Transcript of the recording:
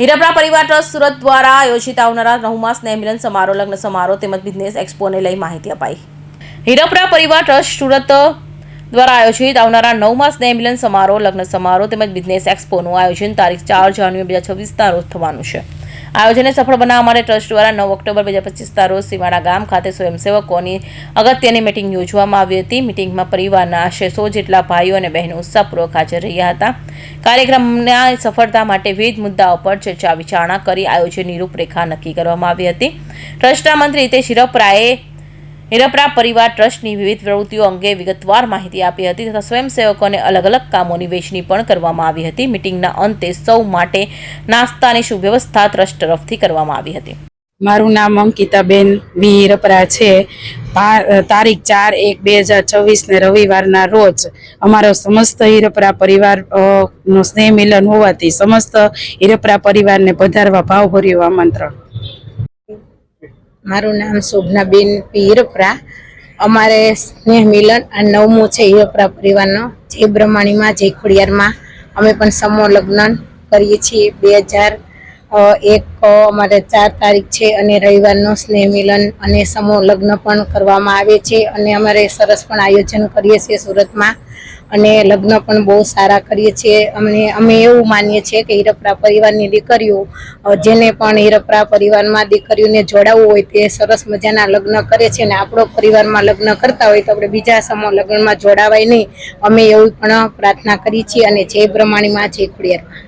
હીરપરા પરિવાર ટ્રસ્ટ સુરત દ્વારા આયોજિત આવનારા નવમા સ્નેહ મિલન સમારોહ, લગ્ન સમારોહ તેમજ બિઝનેસ એક્સપોને લઈ માહિતી અપાઈ. હીરાપરા પરિવાર ટ્રસ્ટ સુરત દ્વારા આયોજિત આવનારા નવમા સ્નેહ મિલન સમારોહ, લગ્ન સમારોહ તેમજ બિઝનેસ એક્સપોનું આયોજન તારીખ ચાર જાન્યુઆરી બે હજાર છવ્વીસના રોજ થવાનું છે. આયોજનને સફળ બનાવવા માટે ટ્રસ્ટ દ્વારા નવ ઓક્ટોબર બે હજાર પચીસના રોજ સીમાડા ગામ ખાતે સ્વયંસેવકોની અગત્યની મિટિંગ યોજવામાં આવી હતી. મિટિંગમાં પરિવારના આશરે સો જેટલા ભાઈઓ અને બહેનો ઉત્સાહપૂર્વક હાજર રહ્યા હતા. કાર્યક્રમના સફળતા માટે વિવિધ મુદ્દાઓ પર ચર્ચા વિચારણા કરી આયોજનની રૂપરેખા નક્કી કરવામાં આવી હતી. ટ્રસ્ટના મંત્રી હિતેશ હિરપરાએ હિરપરા પરિવાર ટ્રસ્ટની વિવિધ પ્રવૃત્તિઓ અંગે વિગતવાર માહિતી આપી હતી તથા સ્વયંસેવકોને અલગ અલગ કામોની વહેંચણી પણ કરવામાં આવી હતી. મિટિંગના અંતે સૌ માટે નાસ્તાની સુવ્યવસ્થા ટ્રસ્ટ તરફથી કરવામાં આવી હતી. મારું નામ અંકિતાબેન બી રપરા છે. તારીખ ચાર એક બે હજાર છવ્વીસને રવિવારના રોજ અમારો સમસ્ત હિરપરા પરિવાર નો સ્નેહ મિલન હોવાથી સમસ્ત હિરપરા પરિવારને પધારવા ભાવભર્યું આમંત્રણ. મારું નામ શોભનાબેન પીરપરા અમારે સ્નેહ મિલન આ નવમું છે હિરપરા પરિવારનો. જે બ્રહ્માણીમાં જય ખોડિયારમાં અમે પણ સમૂહ લગ્ન કરીએ છીએ. બે હજાર એક અમારે ચાર તારીખ છે અને રવિવારનો સ્નેહ મિલન અને સમૂહ લગ્ન પણ કરવામાં આવે છે અને અમારે સરસ પણ આયોજન કરીએ છીએ સુરતમાં અને લગ્ન પણ બહુ સારા કરીએ છીએ. અમને, અમે એવું માનીએ છીએ કે હિરપરા પરિવારની દીકરીઓ જેને પણ હિરપરા પરિવારમાં દીકરીઓને જોડાવવું હોય તે સરસ મજાના લગ્ન કરે છે અને આપણો પરિવારમાં લગ્ન કરતા હોય તો આપણે બીજા સમૂહ લગ્નમાં જોડાવાય નહીં. અમે એવું પણ પ્રાર્થના કરી છીએ અને જય બ્રહ્માણીમાં જય ખોડિયારમાં.